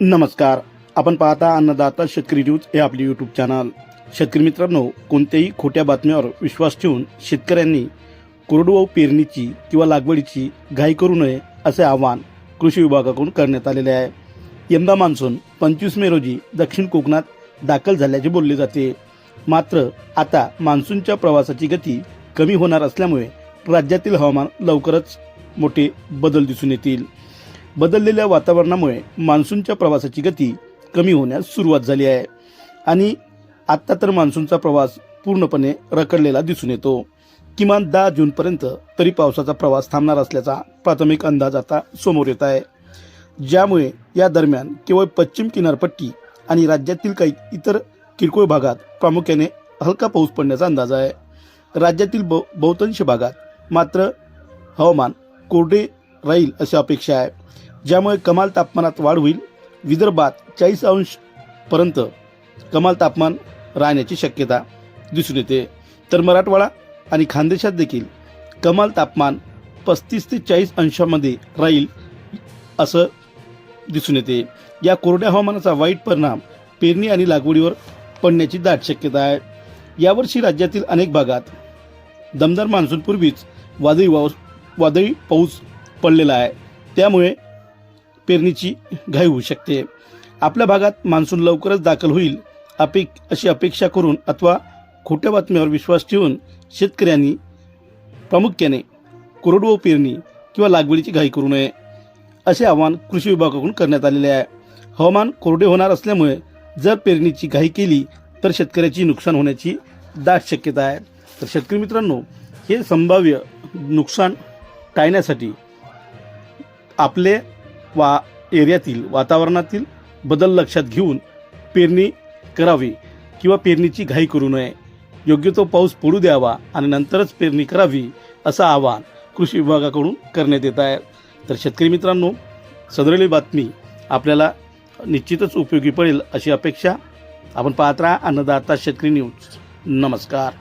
नमस्कार. आपण पाहता अन्नदाता शेतकरी न्यूज हे आपले यूट्यूब चॅनल शेतकरी मित्रांनो कोणत्याही खोट्या बातम्यावर विश्वास ठेवून शेतकऱ्यांनी कोरडवाहू पेरणीची किंवा लागवडीची घाई करू नये असे आवाहन कृषी विभागाकडून करण्यात आलेले आहे. यंदा मान्सून पंचवीस मे रोजी दक्षिण कोकणात दाखल झाल्याचे बोलले जाते. मात्र आता मान्सूनच्या प्रवासाची गती कमी होणार असल्यामुळे राज्यातील हवामान लवकरच मोठे बदल दिसून येतील. बदललेल्या वातावरणामुळे मान्सूनच्या प्रवासाची गती कमी होण्यास सुरुवात झाली आहे. आणि आत्ता तर मान्सूनचा प्रवास पूर्णपणे रखडलेला दिसून येतो. किमान दहा जूनपर्यंत तरी पावसाचा प्रवास थांबणार असल्याचा प्राथमिक अंदाज आता समोर येत आहे. ज्यामुळे या दरम्यान केवळ पश्चिम किनारपट्टी आणि राज्यातील काही इतर किरकोळ भागात प्रामुख्याने हलका पाऊस पडण्याचा अंदाज आहे. राज्यातील ब बहुतांश भागात मात्र हवामान कोरडे राहील अशी अपेक्षा आहे. ज्यामुळे कमाल तापमानात वाढ होईल. विदर्भात चाळीस अंशपर्यंत कमाल तापमान राहण्याची शक्यता दिसून येते. तर मराठवाडा आणि खानदेशात देखील कमाल तापमान पस्तीस ते चाळीस अंशामध्ये राहील असं दिसून येते. या कोरड्या हवामानाचा वाईट परिणाम पेरणी आणि लागवडीवर पडण्याची दाट शक्यता आहे. यावर्षी राज्यातील अनेक भागात दमदार मान्सूनपूर्वीच वादळी वाव वादळी पाऊस पडलेला आहे. त्यामुळे पेरणीची घाई होऊ शकते. आपल्या भागात मान्सून लवकरच दाखल होईल अपेक अशी अपेक्षा करून अथवा खोट्या बातम्यावर विश्वास ठेवून शेतकऱ्यांनी प्रामुख्याने कोरडवाहू पेरणी किंवा लागवडीची घाई करू नये असे आवाहन कृषी विभागाकडून करण्यात आलेले आहे. हवामान कोरडे होणार असल्यामुळे जर पेरणीची घाई केली तर शेतकऱ्याची नुकसान होण्याची दाट शक्यता आहे. तर शेतकरी मित्रांनो हे संभाव्य नुकसान टाळण्यासाठी आपले वा एरियातील वातावरणातील बदल लक्षात घेऊन पेरणी करावी किंवा पेरणीची घाई करू नये. योग्य तो पाऊस पडू द्यावा आणि नंतरच पेरणी करावी असं आवाहन कृषी विभागाकडून करण्यात येत आहे. तर शेतकरी मित्रांनो सदरली बातमी आपल्याला निश्चितच उपयोगी पडेल अशी अपेक्षा आपण पाहत राहा. अन्नदाता शेतकरी न्यूज. नमस्कार.